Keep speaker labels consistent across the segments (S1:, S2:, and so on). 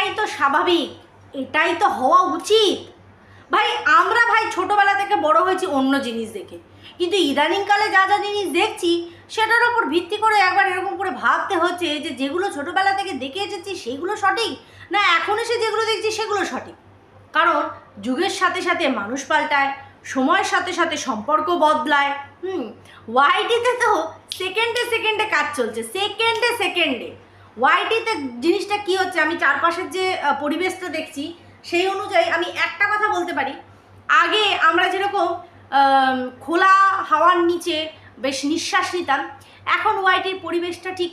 S1: এটাই তো স্বাভাবিক, এটাই তো হওয়া উচিত। ভাই, আমরা ভাই ছোটবেলা থেকে বড় হয়েছি অন্য জিনিস দেখে। কিন্তু ইদানিংকালে যা যা জিনিস দেখছি, সেটার ওপর ভিত্তি করে একবার এরকম করে ভাবতে হচ্ছে যে যেগুলো ছোটবেলা থেকে দেখে এসেছি সেগুলো সঠিক, না এখন এসে যেগুলো দেখছি সেগুলো সঠিক। কারণ যুগের সাথে সাথে মানুষ পাল্টায়, সময়ের সাথে সাথে সম্পর্ক বদলায়, হুম ওয়াইটিতে তো সেকেন্ডে সেকেন্ডে কাজ চলছে সেকেন্ডে সেকেন্ডে ওয়াইটিতে জিনিসটা কি হচ্ছে? আমি চারপাশের যে পরিবেশটা দেখছি, সেই অনুযায়ী আমি একটা কথা বলতে পারি। আগে আমরা যেরকম খোলা হাওয়ার নিচে বেশ নিঃশ্বাস নিতাম, এখন ওয়াইটির পরিবেশটা ঠিক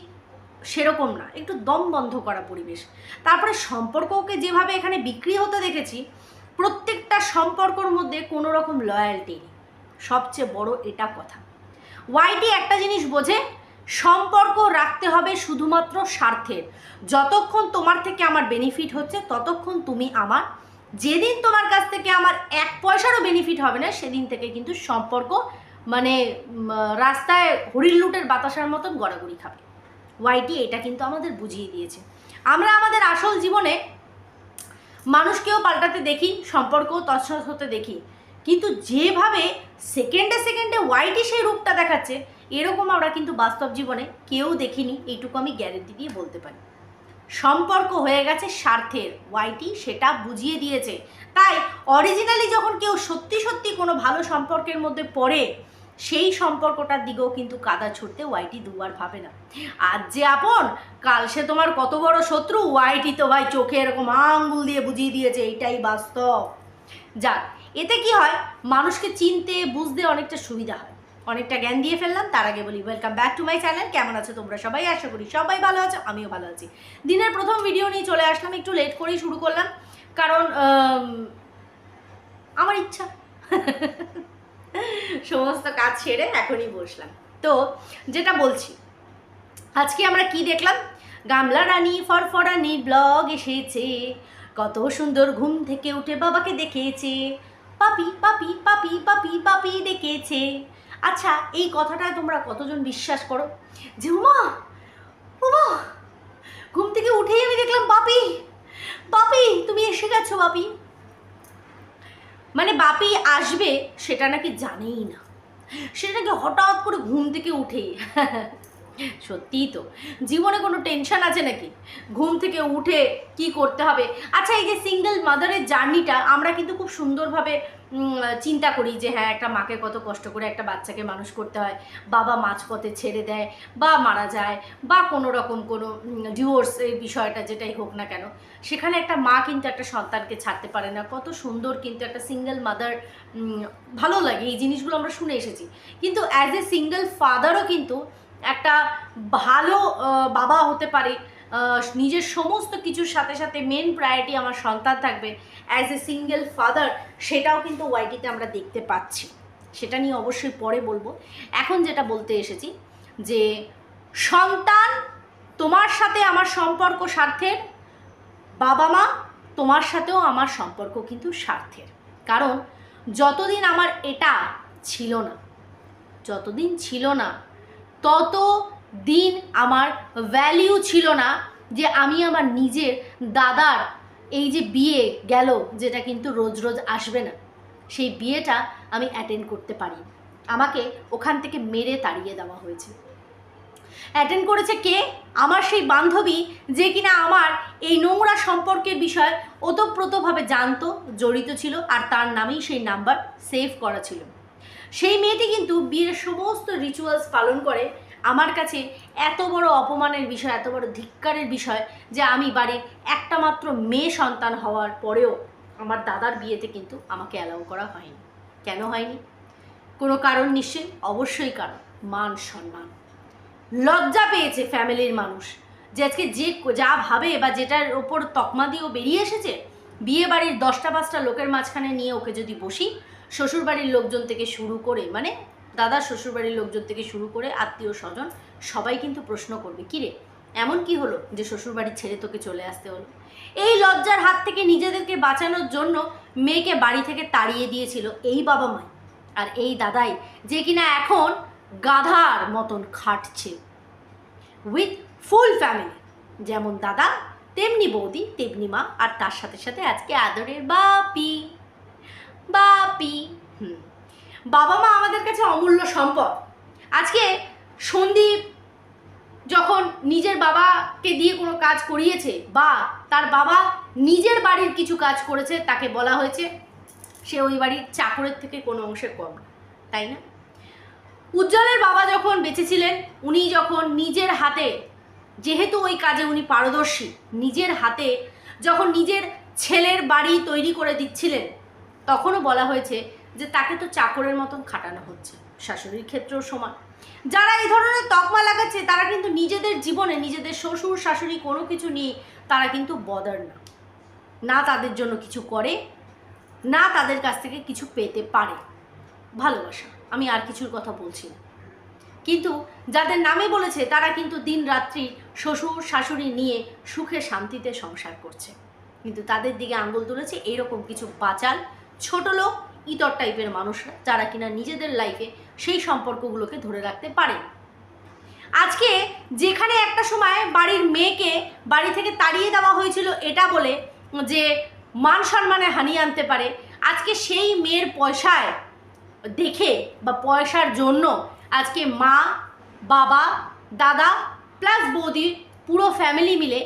S1: সেরকম না। একটু দম বন্ধ করা পরিবেশ। তারপরে সম্পর্ককে যেভাবে এখানে বিক্রি হতে দেখেছি, প্রত্যেকটা সম্পর্কর মধ্যে কোনো রকম লয়্যালটি নেই। সবচেয়ে বড় এটা কথা। ওয়াইটি একটা জিনিস বোঝে সম্পর্ক রাখতে হবে শুধুমাত্র স্বার্থের। যতক্ষণ তোমার থেকে আমার বেনিফিট হচ্ছে, ততক্ষণ তুমি আমার, যেদিন তোমার কাছ থেকে আমার এক পয়সারও বেনিফিট হবে না, সেদিন থেকে কিন্তু সম্পর্ক মানে রাস্তায় হরিণ লুটের বাতাসার মতন গড়াগড়ি খাবে। ওয়াইটি এটা কিন্তু আমাদের বুঝিয়ে দিয়েছে। আমরা আমাদের আসল জীবনে মানুষকেও পাল্টাতে দেখি, সম্পর্কও তৎসৎ হতে দেখি। কিন্তু যেভাবে সেকেন্ডে সেকেন্ডে ওয়াইটি সেই রূপটা দেখাচ্ছে এরকম আমরা কিন্তু বাস্তব জীবনে কেউ দেখিনি, এইটুকু আমি গ্যারেন্টি দিয়ে বলতে পারি। সম্পর্ক হয়ে গেছে স্বার্থের ওয়াইটি সেটা বুঝিয়ে দিয়েছে। তাই অরিজিনালি যখন কেউ সত্যি সত্যি কোনো ভালো সম্পর্কের মধ্যে পড়ে, সেই সম্পর্কটার দিকেও কিন্তু কাদা ছুটতে ওয়াইটি দুবার ভাবে না। আজ যে আপন, কাল সে তোমার কত বড় শত্রু ওয়াইটি তো ভাই চোখে এরকম আঙ্গুল দিয়ে বুঝিয়ে দিয়েছে, এইটাই বাস্তব। যাক, এতে কি হয়? মানুষকে চিনতে, বুঝতে অনেকটা সুবিধা হয়। অনেকটা জ্ঞান দিয়ে ফেললাম, তার আগে বলি welcome back to my channel কেমন আছো তোমরা সবাই? আশা করি সবাই ভালো আছো, আমিও ভালো আছি। দিনের প্রথম ভিডিও নিয়ে চলে আসলাম, একটু লেট করেই শুরু করলাম, কারণ আমার ইচ্ছা। সমস্ত কাজ ছেড়ে এখনই বসলাম। তো, যেটা বলছি, আজকে আমরা কি দেখলাম? গামলা রানী ফরফরানি ব্লগ এসেছে, কত সুন্দর ঘুম থেকে উঠে বাবাকে দেখেছে, পাপি পাপি পাপি পাপি পাপি ডেকেছে আচ্ছা এই কথাটায় তোমরা কতজন বিশ্বাস করো? যে উমা উমা, ঘুম থেকে উঠেই আমি দেখলাম বাপি। বাপি, তুমি এসে গেছো বাপি। মানে বাপি আসবে সেটা নাকি জানেই না। সেটা নাকি হঠাৎ করে ঘুম থেকে উঠে। সত্যিই তো, জীবনে কোনো টেনশন আছে নাকি? ঘুম থেকে উঠে কি করতে হবে? আচ্ছা এই যে সিঙ্গেল মাদারের জার্নিটা আমরা কিন্তু খুব সুন্দরভাবে চিন্তা করি যে হ্যাঁ একটা মাকে কত কষ্ট করে একটা বাচ্চাকে মানুষ করতে হয়। বাবা মাঝপথে ছেড়ে দেয় বা মারা যায় বা কোনো রকম কোনো ডিভোর্স এই বিষয়টা যেটাই হোক না কেন, সেখানে একটা মা কিন্তু একটা সন্তানকে ছাড়তে পারে না। কত সুন্দর কিন্তু একটা সিঙ্গেল মাদার ভালো লাগে। এই জিনিসগুলো আমরা শুনে এসেছি। কিন্তু অ্যাজ এ সিঙ্গেল ফাদারও কিন্তু একটা ভালো বাবা হতে পারে। নিজের সমস্ত কিছুর সাথে সাথে মেন প্রায়োরিটি আমার সন্তান থাকবে অ্যাজ এ সিঙ্গেল ফাদার সেটাও কিন্তু ওয়াইটিতে আমরা দেখতে পাচ্ছি। সেটা নিয়ে অবশ্যই পরে বলব। এখন যেটা বলতে এসেছি যে, সন্তান তোমার সাথে আমার সম্পর্ক স্বার্থের বাবা মা তোমার সাথেও আমার সম্পর্ক কিন্তু স্বার্থের। কারণ যতদিন আমার এটা ছিল না, যতদিন ছিল না, তত দিন আমার ভ্যালিউ ছিল না যে আমি আমার নিজের দাদার এই যে বিয়ে গেল, যেটা কিন্তু রোজ রোজ আসবে না। সেই বিয়েটা আমি অ্যাটেন্ড করতে পারি। আমাকে ওখান থেকে মেরে তাড়িয়ে দেওয়া হয়েছে। অ্যাটেন্ড করেছে কে? আমার সেই বান্ধবী যে কিনা আমার এই নোংরা সম্পর্কের বিষয় ওতপ্রোতভাবে জানতো, জড়িত ছিল, আর তার নামেই সেই নাম্বার সেভ করা ছিল। সেই মেয়েটি কিন্তু বিয়ের সমস্ত রিচুয়ালস পালন করে আমার কাছে এত বড় অপমানের বিষয়, এত বড় ধিক্কারের বিষয় যে আমি বাড়ির একটা মাত্র মেয়ে সন্তান হওয়ার পরেও আমার দাদার বিয়েতে কিন্তু আমাকে অ্যালাউ করা হয়নি। কেন হয়নি? কোনো কারণ নিশ্চয়ই? অবশ্যই কারণ, মান সম্মান। লজ্জা পেয়েছে ফ্যামিলির মানুষ যে আজকে যে যা ভাবে বা যেটার ওপর তকমা দিয়েও বেরিয়ে এসেছে, বিয়ে বাড়ির দশটা পাঁচটা লোকের মাঝখানে নিয়ে ওকে যদি বসি, শ্বশুরবাড়ির লোকজন থেকে শুরু করে মানে দাদার শ্বশুরবাড়ির লোকজন থেকে শুরু করে আত্মীয় স্বজন সবাই কিন্তু প্রশ্ন করবে কিরে এমন কি হলো যে শ্বশুরবাড়ি ছেড়ে তোকে চলে আসতে হলো? এই লজ্জার হাত থেকে নিজেদেরকে বাঁচানোর জন্য মেয়েকে বাড়ি থেকে তাড়িয়ে দিয়েছিল এই বাবা মাই আর এই দাদাই যে কিনা এখন গাধার মতন খাটছে। উইথ ফুল ফ্যামিলি যেমন দাদা, তেমনি বৌদি, তেমনি মা, আর তার সাথে সাথে আজকে আদরের বাপি। বাপি, হুম। বাবা মা আমাদের কাছে অমূল্য সম্পদ। আজকে সন্দীপ যখন নিজের বাবাকে দিয়ে কোনো কাজ করিয়েছে বা তার বাবা নিজের বাড়ির কিছু কাজ করেছে তাকে বলা হয়েছে, সে ওই বাড়ির চাকরের থেকে কোনো অংশে কম, তাই না? উজ্জ্বলের বাবা যখন বেঁচে ছিলেন, উনি যখন নিজের হাতে, যেহেতু ওই কাজে উনি পারদর্শী, নিজের হাতে যখন নিজের ছেলের বাড়ি তৈরি করে দিচ্ছিলেন, তখনও বলা হয়েছে যে তাকে তো চাকরের মতন খাটানো হচ্ছে, শাশুড়ির ক্ষেত্রেও সমান। যারা এই ধরনের তকমা লাগাচ্ছে, তারা কিন্তু নিজেদের জীবনে নিজেদের শ্বশুর, শাশুড়ি কোনো কিছু নিয়ে তারা কিন্তু বদার না। না তাদের জন্য কিছু করে, না তাদের কাছ থেকে কিছু পেতে পারে। ভালোবাসা, আমি আর কিছুর কথা বলছি না। কিন্তু যাদের নামে বলেছে, তারা কিন্তু দিন রাত্রি শ্বশুর, শাশুড়ি নিয়ে সুখে শান্তিতে সংসার করছে। কিন্তু তাদের দিকে আঙ্গুল তুলেছে, এরকম কিছু বাচাল ছোট লোক ইতর টাইপের মানুষরা যারা কিনা নিজেদের লাইফে সেই সম্পর্কগুলোকে ধরে রাখতে পারে। আজকে যেখানে একটা সময় বাড়ির মেয়েকে বাড়ি থেকে তাড়িয়ে দেওয়া হয়েছিল এটা বলে যে, মান সম্মানে হানি আনতে পারে, আজকে সেই মেয়ের পয়সায় দেখে বা পয়সার জন্য আজকে মা, বাবা, দাদা প্লাস বৌদি পুরো ফ্যামিলি মিলে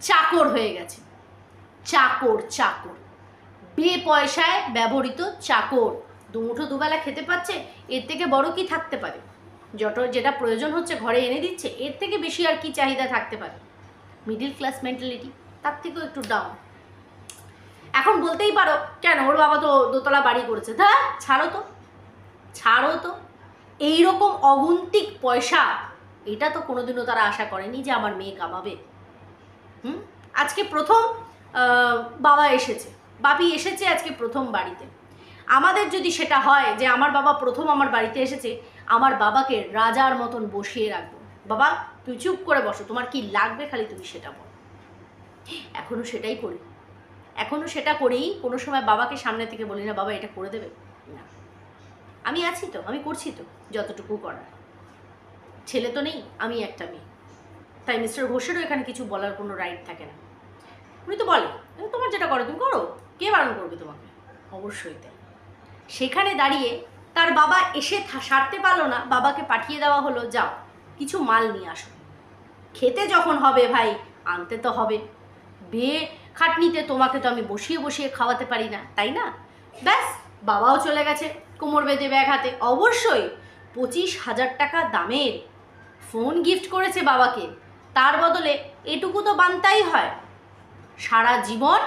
S1: চাকর হয়ে গেছে। চাকর চাকর। বে পয়সায় ব্যবহৃত চাকর। দুমুঠো দুবেলা খেতে পাচ্ছে, এর থেকে বড় কি থাকতে পারে? যত যেটা প্রয়োজন হচ্ছে ঘরে এনে দিচ্ছে, এর থেকে বেশি আর কি চাহিদা থাকতে পারে? মিডিল ক্লাস মেন্টালিটি তার থেকেও একটু ডাউন এখন বলতেই পারো, কেন ওর বাবা তো দোতলা বাড়ি করেছে? ধা, ছাড়ো তো। ছাড়ো তো। এইরকম অগুন্তিক পয়সা, এটা তো কোনোদিনও তারা আশা করেনি যে আমার মেয়ে কামাবে। হুম? আজকে প্রথম বাবা এসেছে। বাপি এসেছে আজকে প্রথম বাড়িতে। আমাদের যদি সেটা হয় যে আমার বাবা প্রথম আমার বাড়িতে এসেছে আমার বাবাকে রাজার মতন বসিয়ে রাখব। বাবা তুই চুপ করে বসো তোমার কি লাগবে খালি তুমি সেটা বল। এখনও সেটাই করি। এখনও সেটা করেই কোনো সময় বাবাকে সামনে থেকে বলি না বাবা এটা করে দেবে? না। আমি আছি তো আমি করছি তো যতটুকু করার। ছেলে তো নেই আমি একটা মেয়ে। তাই মিস্টার ঘোষেরও এখানে কিছু বলার কোনো রাইট থাকে না। উনি তো বলে "এ, তোমার যেটা করো তুমি করো। কে বারণ করবে তোমাকে? অবশ্যই তাই। সেখানে দাঁড়িয়ে তার বাবা এসে সারতে পারল না। বাবাকে পাঠিয়ে দেওয়া হলো, যাও, কিছু মাল নিয়ে আসো। খেতে যখন হবে ভাই, আনতে তো হবে। বিয়ে খাটনিতে তোমাকে তো আমি বসিয়ে বসিয়ে খাওয়াতে পারি না, তাই না? ব্যাস, বাবাও চলে গেছে কোমর বেঁধে ব্যাগ হাতে। অবশ্যই পঁচিশ হাজার টাকা দামের ফোন গিফট করেছে বাবাকে। তার বদলে এটুকু তো বানতাই হয়। সারা জীবন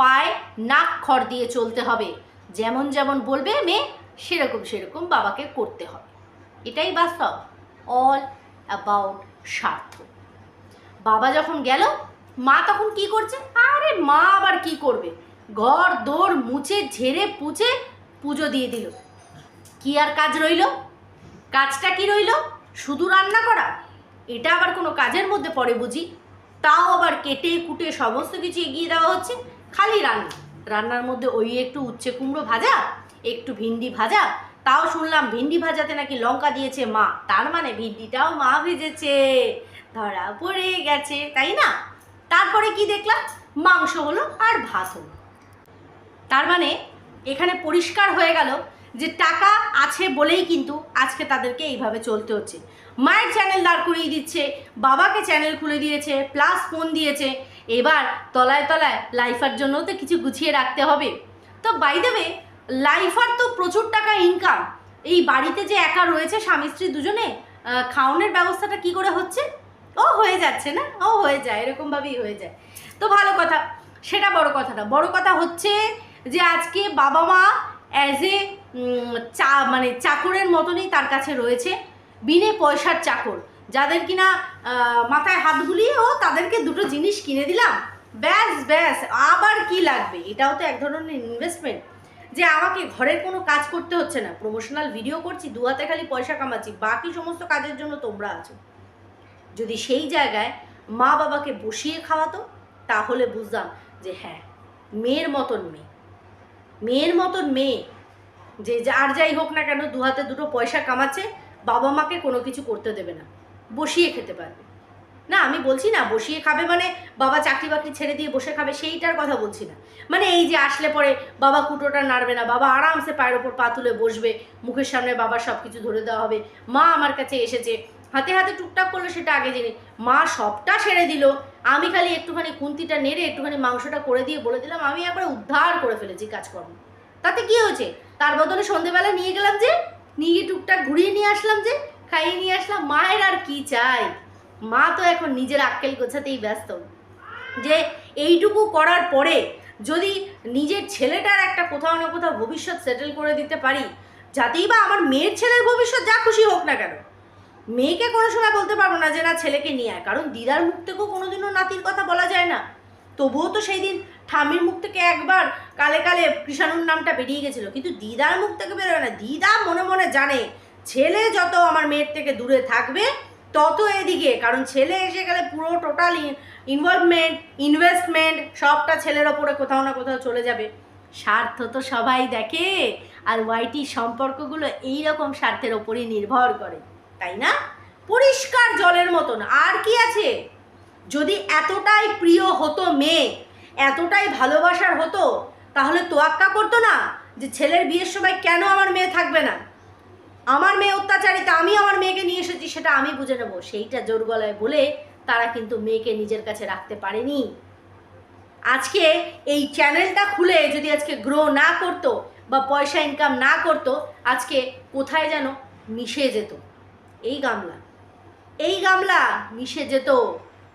S1: পায়ে নাক খড় দিয়ে চলতে হবে। যেমন যেমন বলবে মেয়ে, সেরকম সেরকম বাবাকে করতে হবে। এটাই বাস্তব। অল অ্যাবাউট স্বার্থ। বাবা যখন গেল, মা তখন কি করছে? আরে মা আবার কি করবে? ঘর দৌড় মুছে, ঝেড়ে, পুছে পুজো দিয়ে দিল। কি আর কাজ রইল? কাজটা কি রইল? শুধু রান্না করা? এটা আবার কোনো কাজের মধ্যে পড়ে বুঝি? তাও আবার কেটে কুটে সমস্ত কিছু এগিয়ে দেওয়া হচ্ছে। খালি রান্না। রান্নার মধ্যে ওই একটু উচ্ছে কুমড়ো ভাজা, একটু ভিন্ডি ভাজা, তাও শুনলাম ভিন্ডি ভাজাতে নাকি লঙ্কা দিয়েছে মা, তার মানে ভিন্ডিটাও মা ভেজেছে। ধরা পড়ে গেছে, তাই না? তারপরে কি দেখলাম? মাংস হলো আর ভাত হলো। তার মানে এখানে পরিষ্কার হয়ে গেল যে টাকা আছে বলেই কিন্তু আজকে তাদেরকে এইভাবে চলতে হচ্ছে। মায়ের চ্যানেল দাঁড় করিয়ে দিচ্ছে, বাবাকে চ্যানেল খুলে দিয়েছে প্লাস ফোন দিয়েছে এবার তলায় তলায় লাইফার জন্য তো কিছু গুছিয়ে রাখতে হবে। তো বাই দেবে লাইফার তো প্রচুর টাকা ইনকাম এই বাড়িতে যে একা রয়েছে স্বামী স্ত্রী দুজনে খাওয়ানোর ব্যবস্থাটা কি করে হচ্ছে? ও হয়ে যাচ্ছে না? ও হয়ে যায়, এরকমভাবেই হয়ে যায়। তো ভালো কথা, সেটা বড় কথা না বড় কথা হচ্ছে যে আজকে বাবা মা অ্যাজ এ চা মানে চাকরের মতনই তার কাছে রয়েছে, বিনে পয়সার চাকর। যাদের কিনা মাথায় হাত বুলিয়ে ও তাদেরকে দুটো জিনিস কিনে দিলাম। ব্যাস ব্যাস, আবার কি লাগবে? এটাও তো এক ধরনের ইনভেস্টমেন্ট যে আমাকে ঘরের কোনো কাজ করতে হচ্ছে না। প্রমোশনাল ভিডিও করছি, দু হাতে খালি পয়সা কামাচ্ছি, বাকি সমস্ত কাজের জন্য তোমরা আছো। যদি সেই জায়গায় মা বাবাকে বসিয়ে খাওয়াতো, তাহলে বুঝতাম যে হ্যাঁ মেয়ের মতন মেয়ে। মেয়ের মতন মেয়ে, যে আর যাই হোক না কেন দু হাতে দুটো পয়সা কামাচ্ছে, বাবা মাকে কোনো কিছু করতে দেবে না। বসিয়ে খেতে পারবে। না, আমি বলছি না, বসিয়ে খাবে মানে বাবা চাকরি বাকরি ছেড়ে দিয়ে বসে খাবে, সেইটার কথা বলছি না। মানে এই যে আসলে পরে বাবা কুটোটা নাড়বে না, বাবা আরামসে পায়ের ওপর পা তুলে বসবে, মুখের সামনে বাবা সব কিছু ধরে দেওয়া হবে। মা আমার কাছে এসেছে, হাতে হাতে টুকটাক করল সেটা আগে জেনে। মা সবটা সেরে দিল, আমি খালি একটুখানি কুন্তিটা নেড়ে একটুখানি মাংসটা করে দিয়ে বলে দিলাম, আমি একবার উদ্ধার করে ফেলেছি কাজকর্ম। তাতে কি হয়েছে? তার বদলে সন্ধেবেলা নিয়ে গেলাম যে, নিয়ে টুকটাক ঘুরিয়ে নিয়ে আসলাম যে খাইয়ে নিয়ে আসলাম, মায়ের আর কি চাই? মা তো এখন নিজের আক্কেল গোছাতেই ব্যস্ত। যে এইটুকু করার পরে যদি নিজের ছেলেটার একটা কোথাও না কোথাও ভবিষ্যৎ সেটেল করে দিতে পারি, যাতেই বা আমার মেয়ের ছেলের ভবিষ্যৎ যা খুশি হোক না কেন। মেয়েকে কোনো সময় বলতে পারব না যে না, ছেলেকে নিয়ে আয়। কারণ দিদার মুখ থেকেও কোনোদিনও নাতির কথা বলা যায় না। তবুও তো সেই দিন ঠামির মুখ থেকে একবার কালে কালে কৃষাণুর নামটা বেরিয়ে গেছিল। কিন্তু দিদার মুখ থেকে বেরোবে না। দিদা মনে মনে জানে ছেলে যত আমার মেয়ের থেকে দূরে থাকবে, তত এদিকে। কারণ ছেলে এসে গেলে পুরো টোটাল ইনভলভমেন্ট ইনভেস্টমেন্ট সবটা ছেলের ওপরে কোথাও না কোথাও চলে যাবে। স্বার্থ তো সবাই দেখে, আর ওয়াইটি সম্পর্কগুলো এই রকম স্বার্থের ওপরই নির্ভর করে, তাই না? পরিষ্কার জলের মতন, আর কি আছে? যদি এতটাই প্রিয় হতো মেয়ে, এতটাই ভালোবাসার হতো, তাহলে তোয়াক্কা করতো না যে ছেলের বিয়ের সময় কেন আমার মেয়ে থাকবে না? আমার মেয়ে অত্যাচারিতা, আমি আমার মেয়েকে নিয়ে এসেছি, সেটা আমি বুঝে নেব। সেইটা জোর গলায় বলে তারা কিন্তু মেয়েকে নিজের কাছে রাখতে পারেনি। আজকে এই চ্যানেলটা খুলে যদি আজকে গ্রো না করতো বা পয়সা ইনকাম না করতো, আজকে কোথায় যেন মিশে যেত? এই গামলা। এই গামলা মিশে যেত।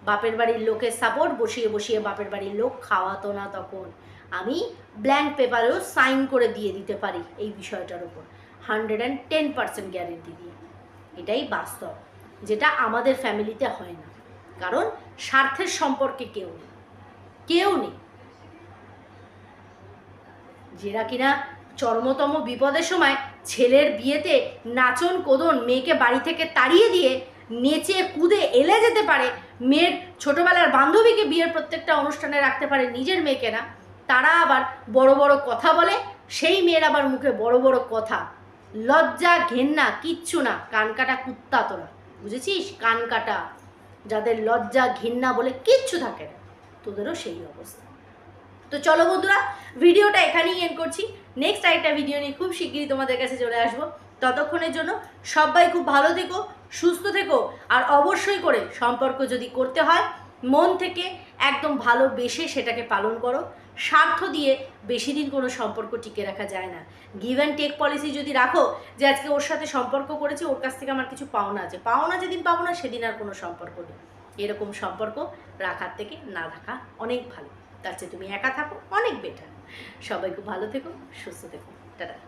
S1: বাপের বাড়ির লোকের সাপোর্ট বসিয়ে বসিয়ে বাপের বাড়ির লোক খাওয়াতো না তখন। আমি ব্ল্যাঙ্ক পেপারেও সাইন করে দিয়ে দিতে পারি এই বিষয়টার উপর। Hundred and ten percent guarantee দিয়ে। এটাই বাস্তব, যেটা আমাদের ফ্যামিলিতে হয় না। কারণ স্বার্থের সম্পর্কে কেউ নেই। কেউ নেই। যেরা কিনা চরমতম বিপদের সময় ছেলের বিয়েতে নাচন কোদন মেয়েকে বাড়ি থেকে তাড়িয়ে দিয়ে নেচে কুদে এলে যেতে পারে, মেয়ের ছোটবেলার বান্ধবীকে বিয়ের প্রত্যেকটা অনুষ্ঠানে রাখতে পারে নিজের মেয়েকে না, তারা আবার বড় বড় কথা বলে, সেই মেয়ের আবার মুখে বড় বড় কথা লজ্জা, ঘেন্না, কিচ্ছু না। কান কাটা কুত্তা তোরা। বুঝেছিস? কান কাটা। যাদের লজ্জা, ঘেন্না বলে কিচ্ছু থাকে না, তোদেরও সেই অবস্থা। তো চলো বন্ধুরা, ভিডিওটা এখানেই এন্ড করছি। নেক্সট আরেকটা ভিডিও নিয়ে খুব শিগগিরই তোমাদের কাছে চলে আসব। ততক্ষণের জন্য সবাই খুব ভালো থেকো, সুস্থ থেকো, আর অবশ্যই করে সম্পর্ক যদি করতে হয়, মন থেকে একদম ভালোবেসে সেটাকে পালন করো। স্বার্থ দিয়ে বেশি দিন কোনো সম্পর্ক টিকে রাখা যায় না। গিভ অ্যান্ড টেক পলিসি যদি রাখো যে আজকে ওর সাথে সম্পর্ক করেছি, ওর কাছ থেকে আমার কিছু পাওনা আছে। পাওনা যেদিন পাবো না, সেদিন আর কোনো সম্পর্ক নেই। এরকম সম্পর্ক রাখার থেকে না রাখা অনেক ভালো। তার চেয়ে তুমি একা থাকো, অনেক বেটার সবাই খুব ভালো থেকো, সুস্থ থেকো। টাটা।